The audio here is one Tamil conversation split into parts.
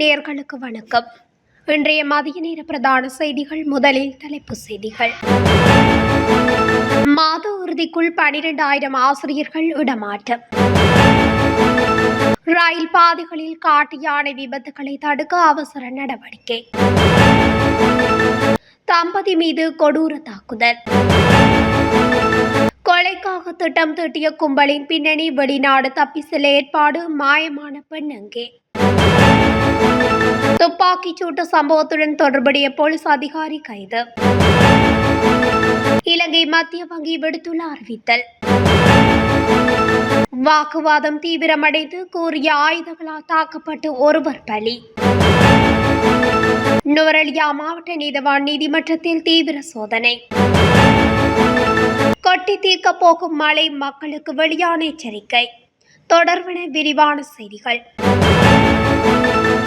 நேர்களுக்கு வணக்கம். இன்றைய மதிய நேர பிரதான செய்திகள் முதலில் தலைப்பு செய்திகள். மாத இறுதிக்குள் பனிரெண்டாயிரம் ஆசிரியர்கள் இடமாற்றம். ரயில் பாதைகளில் காட்டு யானை விபத்துகளை தடுக்க அவசர நடவடிக்கை. தம்பதி மீது கொடூர தாக்குதல். கொலைக்காக திட்டம் தீட்டிய கும்பலின் பின்னணி வெளிநாடு தப்பி செல்ல ஏற்பாடு மாயமான பெண் அங்கே. துப்பாக்கிச் சூட்டு சம்பவத்துடன் தொடர்புடைய போலீஸ் அதிகாரி கைது. இலங்கை மத்திய வங்கி விடுத்துள்ள அறிவித்தல். வாக்குவாதம் தீவிரமடைந்து கூறிய ஆயுதங்களால் தாக்கப்பட்டு ஒருவர் பலி. நுவரெலியா மாவட்ட நீதவான் நீதிமன்றத்தில் தீவிர சோதனை. கொட்டி தீர்க்க போகும் மழை மக்களுக்கு வெளியான எச்சரிக்கை. தொடர்பன விரிவான செய்திகள்.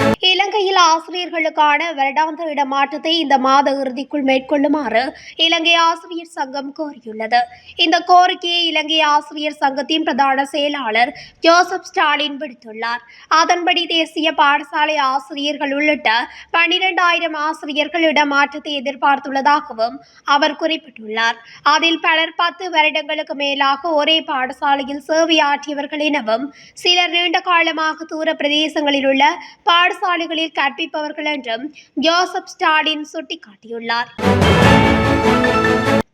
இலங்கையில் ஆசிரியர்களுக்கான வருடாந்த இடமாற்றத்தை இந்த மாத இறுதிக்குள் மேற்கொள்ளுமாறு இலங்கை ஆசிரியர் சங்கம் கோரியுள்ளது. இந்த கோரிக்கையை இலங்கை ஆசிரியர் சங்கத்தின் பிரதான செயலாளர் ஜோசப் ஸ்டாலின் விடுத்துள்ளார். அதன்படி தேசிய பாடசாலை ஆசிரியர்கள் உள்ளிட்ட பனிரெண்டாயிரம் ஆசிரியர்கள் இடமாற்றத்தை எதிர்பார்த்துள்ளதாகவும் அவர் குறிப்பிட்டுள்ளார். அதில் பலர் பத்து வருடங்களுக்கு மேலாக ஒரே பாடசாலையில் சேவையாற்றியவர்கள் எனவும் சிலர் நீண்ட காலமாக தூர பிரதேசங்களில் உள்ள பாட பாடசாலைகளில் கற்பிப்பவர்கள் என்றும் ஜோசப் ஸ்டாலின் சுட்டிக்காட்டியுள்ளார்.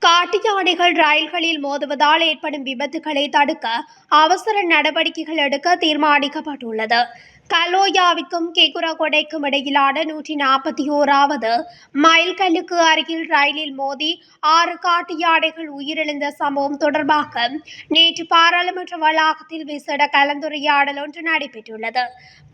காட்டு யானைகள் ரயில்களில் மோதுவதால் ஏற்படும் விபத்துகளை தடுக்க அவசர நடவடிக்கைகள் எடுக்க தீர்மானிக்கப்பட்டுள்ளது. கலோயாவிற்கும் கெகுரகொடைக்கும் இடையிலான நூற்றி நாற்பத்தி ஓராவது மைல்கல்லுக்கு அருகில் ரயிலில் மோதி ஆறு காட்டு யானைகள் உயிரிழந்த சம்பவம் தொடர்பாக நேற்று பாராளுமன்ற வளாகத்தில் விசேட கலந்துரையாடல் ஒன்று நடைபெற்றுள்ளது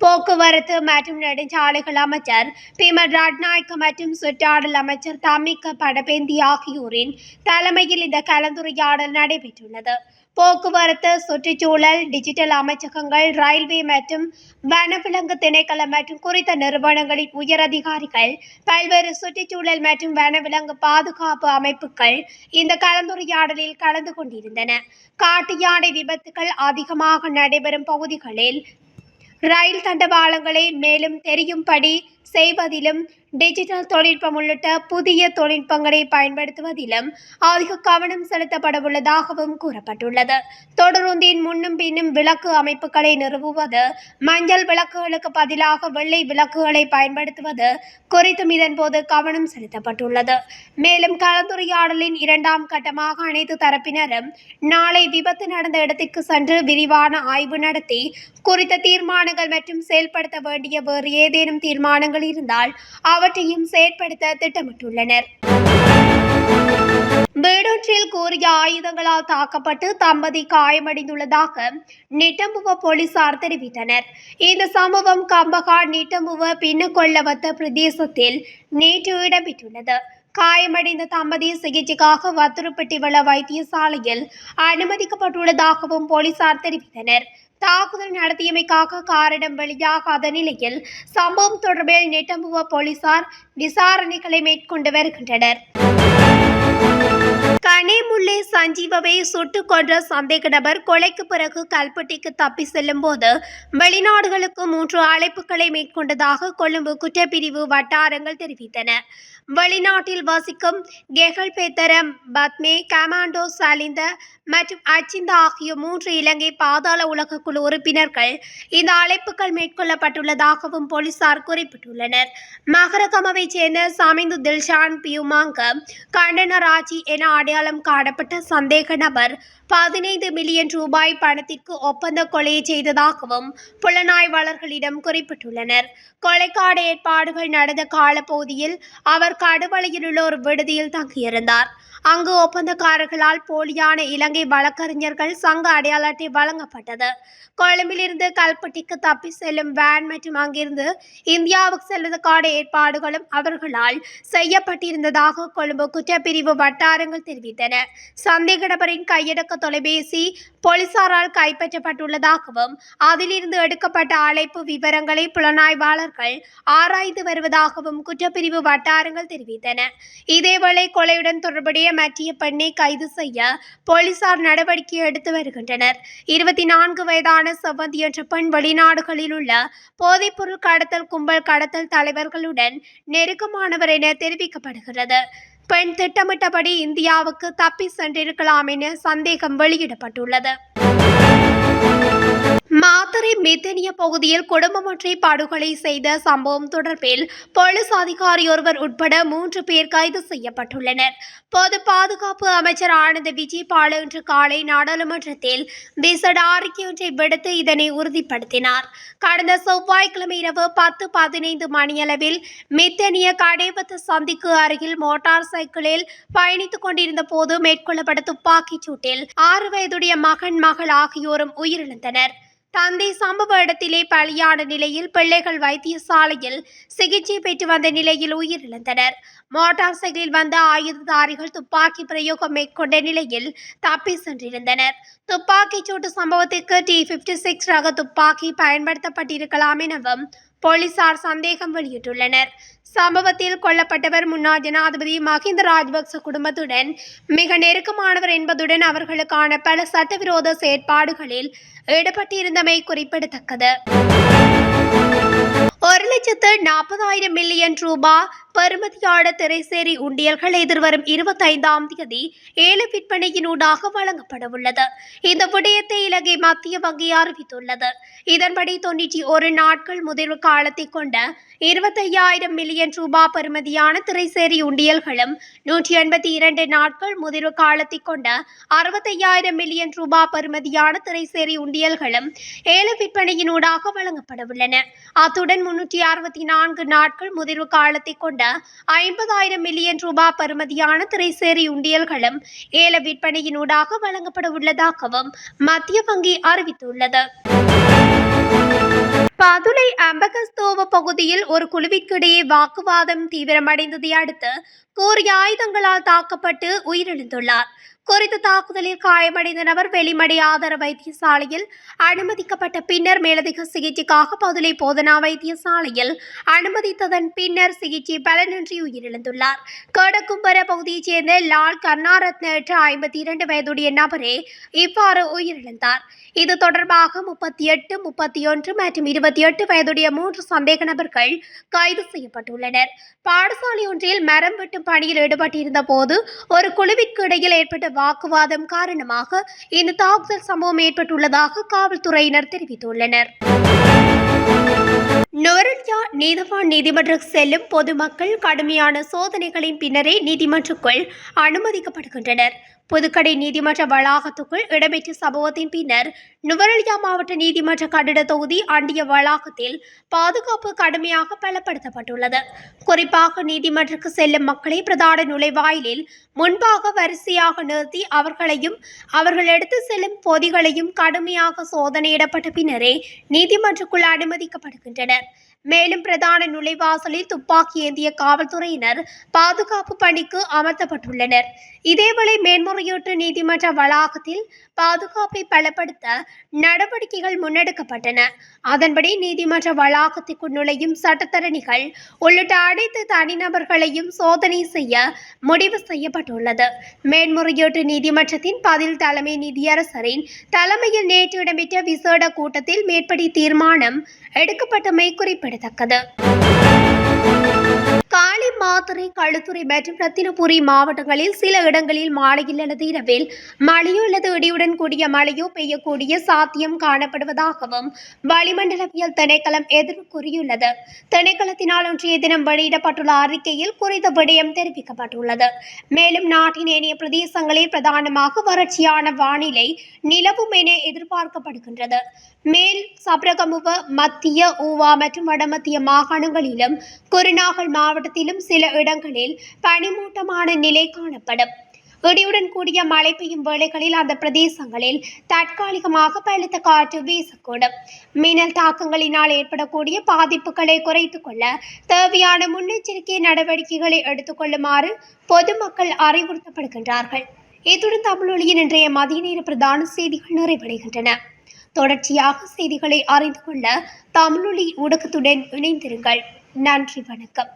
போக்குவரத்து மற்றும் நெடுஞ்சாலைகள் அமைச்சர் பிமர் ரட்நாயக்க மற்றும் சுற்றாடல் அமைச்சர் தமிக்க படபேந்தி ஆகியோரின் தலைமையில் இந்த கலந்துரையாடல் நடைபெற்றுள்ளது போக்குவரத்து சுற்றுச்சூழல் டிஜிட்டல் அமைச்சகங்கள் ரயில்வே மற்றும் வனவிலங்கு திணைக்களம் மற்றும் குறித்த நிறுவனங்களின் உயரதிகாரிகள் பல்வேறு சுற்றுச்சூழல் மற்றும் வனவிலங்கு பாதுகாப்பு அமைப்புகள் இந்த கலந்துரையாடலில் கலந்து கொண்டிருந்தன. காட்டு யானை விபத்துகள் அதிகமாக நடைபெறும் பகுதிகளில் ரயில் தண்டவாளங்களை மேலும் தெரியும்படி செய்வதிலும் டிஜிட்டல் தொழில்நுட்பம் உள்ளிட்ட புதிய தொழில்நுட்பங்களை பயன்படுத்துவதிலும் அதிக கவனம் செலுத்தப்படவுள்ளதாகவும் கூறப்பட்டுள்ளது. தொடருந்தின் முன்னும் பின்னும் விளக்கு அமைப்புகளை நிறுவுவது மஞ்சள் விளக்குகளுக்கு பதிலாக வெள்ளை விளக்குகளை பயன்படுத்துவது குறித்தும் இதன்போது கவனம் செலுத்தப்பட்டுள்ளது. மேலும் கலந்துரையாடலின் இரண்டாம் கட்டமாக அனைத்து தரப்பினரும் நாளை விபத்து நடந்த இடத்திற்கு சென்று விரிவான ஆய்வு நடத்தி குறித்த தீர்மானங்கள் மற்றும் செயல்படுத்த வேண்டிய வேறு ஏதேனும் தீர்மானங்கள் இருந்தால் அவற்றையும் செயற்படுத்த திட்டமிட்டுள்ளனர். வீடொன்றில் கூறிய ஆயுதங்களால் தாக்கப்பட்டு தம்பதி காயமடைந்துள்ளதாக நிட்டம்புவ போலீசார் தெரிவித்தனர். இந்த சம்பவம் கம்பகா நிட்டம்புவ பின்னக்கொள்ளவத்த பிரதேசத்தில் நேற்று இடம்பெற்றுள்ளது. காயமடைந்த தம்பதி சிகிச்சைக்காக வத்துருப்பட்டிவள வைத்தியசாலையில் அனுமதிக்கப்பட்டுள்ளதாகவும் போலீசார் தெரிவித்தனர். தாக்குதல் நடத்தியமைக்காக காரணம் வெளியாகாத நிலையில் சம்பவம் தொடர்பில் நெட்டம்புவ போலீசார் விசாரணைகளை மேற்கொண்டு வருகின்றனர். கனிமுல்லை சஞ்சீவவை சுட்டுக் கொன்ற சந்தேக நபர் கொலைக்கு பிறகு கல்பட்டிக்கு தப்பி செல்லும் போது வெளிநாடுகளுக்கு மூன்று அழைப்புகளை மேற்கொண்டதாக கொழும்பு குற்றப்பிரிவு வட்டாரங்கள் தெரிவித்தன. வெளிநாட்டில் வசிக்கும் கெகல் பேத்தரம் பத்மே கமாண்டோ சலிந்த மற்றும் அச்சிந்த ஆகிய மூன்று இலங்கை பாதாள உலக குழு உறுப்பினர்கள் இந்த அழைப்புகள் மேற்கொள்ளப்பட்டுள்ளதாகவும் போலீசார் குறிப்பிட்டுள்ளனர். மகரகமவை சேர்ந்த சமிந்து தில்ஷான் பியூமாங்க கண்டனராஜி என அடையாளம் காணப்பட்ட சந்தேக நபர் பதினைந்து மில்லியன் ரூபாய் பணத்திற்கு ஒப்பந்த கொலையை செய்ததாகவும் புலனாய்வாளர்களிடம் குறிப்பிட்டுள்ளனர். கொலைக்காடு ஏற்பாடுகள் நடந்த காலப்பகுதியில் அவர் கடுவளையில் உள்ள ஒரு விடுதியில் தங்கியிருந்தார். அங்கு ஒப்பந்தக்காரர்களால் போலியான இலங்கை வழக்கறிஞர்கள் சங்க அடையாள அட்டை வழங்கப்பட்டது. கொழும்பிலிருந்து கல்பட்டிக்கு தப்பி செல்லும் வேன் மற்றும் அங்கிருந்து இந்தியாவுக்கு செல்வதற்கான ஏற்பாடுகளும் அவர்களால் செய்யப்பட்டிருந்ததாக கொழும்பு குற்றப்பிரிவு வட்டாரங்கள் தெரிவித்தன. சந்தேக நபரின் கையடக்க தொலைபேசி போலீசாரால் கைப்பற்றப்பட்டுள்ளதாகவும் அதிலிருந்து எடுக்கப்பட்ட அழைப்பு விவரங்களை புலனாய்வாளர்கள் ஆராய்ந்து வருவதாகவும் குற்றப்பிரிவு வட்டாரங்கள் தெரிவித்தன. இதேவேளை கொலையுடன் தொடர்புடைய மற்றிய பெண்ணை கைது செய்ய போலீசார் நடவடிக்கை எடுத்து வருகின்றனர். இருபத்தி நான்கு வயதான செவ்வந்தி என்ற பெண் வெளிநாடுகளில் உள்ள போதைப்பொருள் கடத்தல் கும்பல் கடத்தல் தலைவர்களுடன் நெருக்கமானவர் என தெரிவிக்கப்படுகிறது. பெண் திட்டமிட்டபடி இந்தியாவுக்கு தப்பி சென்றிருக்கலாம் என சந்தேகம் வெளியிடப்பட்டுள்ளது. மாத்தரை மித்தனிய பகுதியில் குடும்பம் படுகொலை செய்த சம்பவம் தொடர்பில் போலீஸ் அதிகாரி ஒருவர் உட்பட மூன்று பேர் கைது செய்யப்பட்டுள்ளனர். பொது பாதுகாப்பு அமைச்சர் ஆனந்த் விஜயபால இன்று காலை நாடாளுமன்றத்தில் விசட அறிக்கை ஒன்றை விடுத்து இதனை உறுதிப்படுத்தினார். கடந்த செவ்வாய்க்கிழமை இரவு பத்து பதினைந்து மணியளவில் மித்தனிய கடைவத்து சந்திக்கு அருகில் மோட்டார் சைக்கிளில் பயணித்துக் கொண்டிருந்த போது மேற்கொள்ளப்பட்ட துப்பாக்கிச் சூட்டில் ஆறு வயதுடைய மகன் மகள் ஆகியோரும் உயிரிழந்தனர். தந்தை சம்பவ இடத்திலே பலியான நிலையில் பிள்ளைகள் வைத்தியசாலையில் சிகிச்சை பெற்று வந்த நிலையில் உயிரிழந்தனர். மோட்டார் சைக்கிளில் வந்த ஆயுததாரிகள் துப்பாக்கி பிரயோகம் மேற்கொண்ட நிலையில் தப்பி சென்றிருந்தனர். துப்பாக்கிச் சூட்டு சம்பவத்திற்கு டி பிப்டி சிக்ஸ் ரக துப்பாக்கி பயன்படுத்தப்பட்டிருக்கலாம் எனவும் போலீசார் சந்தேகம் வெளியிட்டுள்ளனர். சம்பவத்தில் கொல்லப்பட்டவர் முன்னாள் ஜனாதிபதி மஹிந்த ராஜபக்ச குடும்பத்துடன் மிக நெருக்கமானவர் என்பதுடன் அவர்களுக்கான பல சட்டவிரோத செயற்பாடுகளில் ஈடுபட்டிருந்தமை குறிப்பிடத்தக்கது. ஒரு லட்சத்து நாற்பதாயிரம் மில்லியன் ரூபாய் பருமதியாட திரைசேரி உண்டியல்கள் எதிர்வரும் இருபத்தைந்தாம் தேதி ஏழு விற்பனையினூடாக வழங்கப்பட உள்ளது. இந்த விடயத்தை இலங்கை மத்திய வங்கி அறிவித்துள்ளது. இதன்படி தொன்னூற்றி ஒரு நாட்கள் முதிர்வு காலத்தை கொண்ட இருபத்தையாயிரம் மில்லியன் ரூபாய் பெறுமதியான திரைசேரி உண்டியல்களும் நூற்றி எண்பத்தி இரண்டு நாட்கள் முதிர்வு காலத்தை கொண்ட அறுபத்தையாயிரம் மில்லியன் ரூபாய் பெறுமதியான திரைசேரி உண்டியல்களும் ஏல விற்பனையினூடாக வழங்கப்பட உள்ளன. அத்துடன் முன்னூற்றி அறுபத்தி நான்கு நாட்கள் முதிர்வு காலத்தை கொண்ட ஐம்பதாயிரம் மில்லியன் ரூபாய் பருமதியான திரைசேரி உண்டியல்களும் ஏல விற்பனையினூடாக வழங்கப்பட உள்ளதாகவும் மத்திய வங்கி அறிவித்துள்ளது. பதுளை அம்பகஸ்தோவ பகுதியில் ஒரு குழுவிற்கிடையே வாக்குவாதம் தீவிரமடைந்ததை அடுத்து கூறிய ஆயுதங்களால் தாக்கப்பட்டு உயிரிழந்துள்ளார். குறித்த தாக்குதலில் காயமடைந்த நபர் வெளிமடை ஆதார வைத்தியசாலையில் அனுமதிக்கப்பட்ட பின்னர் மேலதிக சிகிச்சைக்காக பதுளை போதனா வைத்தியசாலையில் அனுமதித்ததன் பின்னர் சிகிச்சை பலனின்றி உயிரிழந்துள்ளார். கடக்கும்பர பகுதியைச் சேர்ந்த லால் கர்ணாரத்ன என்ற ஐம்பத்தி இரண்டு வயதுடைய நபரே இவ்வாறு உயிரிழந்தார். இது தொடர்பாக முப்பத்தி எட்டு முப்பத்தி ஒன்று மற்றும் இருபத்தி எட்டு வயதுடைய மூன்று சந்தேக நபர்கள் கைது செய்யப்பட்டுள்ளனர். பாடசாலை ஒன்றில் மரம் வெட்டும் பணியில் ஈடுபட்டிருந்த போது ஒரு குழுவிற்கு இடையில் ஏற்பட்ட வாக்குவாதம் காரணமாக இந்த தாக்குதல் சம்பவம் ஏற்பட்டுள்ளதாக காவல்துறையினர் தெரிவித்துள்ளனர். நுவரெலியா நீதவான் நீதிமன்றம் செல்லும் பொதுமக்கள் கடுமையான சோதனைகளின் பின்னரே நீதிமன்றக்குள் அனுமதிக்கப்படுகின்றனர். புதுக்கடை நீதிமன்ற வளாகத்துக்குள் இடம்பெற்ற சம்பவத்தின் பின்னர் நுவரெலியா மாவட்ட நீதிமன்ற கட்டிட தொகுதி ஆண்டிய வளாகத்தில் பாதுகாப்பு கடுமையாக பலப்படுத்தப்பட்டுள்ளது. குறிப்பாக நீதிமன்றக்கு செல்லும் மக்களை பிரதான நுழைவாயிலில் முன்பாக வரிசையாக நிறுத்தி அவர்களையும் அவர்கள் எடுத்து செல்லும் பொதிகளையும் கடுமையாக சோதனையிடப்பட்ட பின்னரே நீதிமன்றக்குள் அனுமதிக்கப்படுகின்றனர். மேலும் பிரதான நுழைவாசலில் துப்பாக்கி ஏந்திய காவல்துறையினர் பாதுகாப்பு பணிக்கு அமர்த்தப்பட்டுள்ளனர். இதேவேளை மேன்முறையீட்டு நீதிமன்ற வளாகத்தில் பாதுகாப்பை பலப்படுத்த நடவடிக்கைகள் முன்னெடுக்கப்பட்டன. அதன்படி நீதிமன்ற வளாகத்திற்குள் நுழையும் சட்டத்தரணிகள் உள்ளிட்ட அனைத்து தனிநபர்களையும் சோதனை செய்ய முடிவு செய்யப்பட்டுள்ளது. மேன்முறையீட்டு நீதிமன்றத்தின் பதில் தலைமை நீதியரசரின் தலைமையில் நேற்று இடம்பெற்ற விசேட கூட்டத்தில் மேற்படி தீர்மானம் எடுக்கப்பட்டமை குறிப்பிடத்தக்கது. காலி மாத்தறை களுத்துறை மற்றும் ரத்தினபுரி மாவட்டங்களில் சில இடங்களில் மாலையில் அல்லது இரவில் மழையோ அல்லது இடியுடன் கூடிய மழையோ பெய்யக்கூடிய சாத்தியம் காணப்படுவதாகவும் வளிமண்டலவியல் திணைக்களம் எதிர்ப்பு கூறியுள்ளது. திணைக்களத்தினால் ஒன்றிய தினம் வெளியிடப்பட்டுள்ள அறிக்கையில் குறித்த விடயம் தெரிவிக்கப்பட்டுள்ளது. மேலும் நாட்டின் ஏனைய பிரதேசங்களில் பிரதானமாக வறட்சியான வானிலை நிலவும் என எதிர்பார்க்கப்படுகின்றது. மேல் சப்ரகமுவ மத்திய ஊவா மற்றும் வடமத்திய மாகாணங்களிலும் குருநாகல் மாவட்டத்திலும் சில இடங்களில் பனிமூட்டமான நிலை காணப்படும். இடியுடன் கூடிய மழை பெய்யும் வேளைகளில் அந்த பிரதேசங்களில் தற்காலிகமாக பலத்த காற்று வீசக்கூடும். மின்னல் தாக்கங்களினால் ஏற்படக்கூடிய பாதிப்புகளை குறைத்துக் கொள்ள தேவையான முன்னெச்சரிக்கை நடவடிக்கைகளை எடுத்துக்கொள்ளுமாறு பொதுமக்கள் அறிவுறுத்தப்படுகின்றார்கள். இத்துடன் தமிழொலியின் இன்றைய மதிய நேர பிரதான செய்திகள் நிறைவடைகின்றன. தொடர்ச்சியாக செய்திகளை அறிந்து கொள்ள தமிழொலி ஊடகத்துடன் இணைந்திருங்கள். நன்றி வணக்கம்.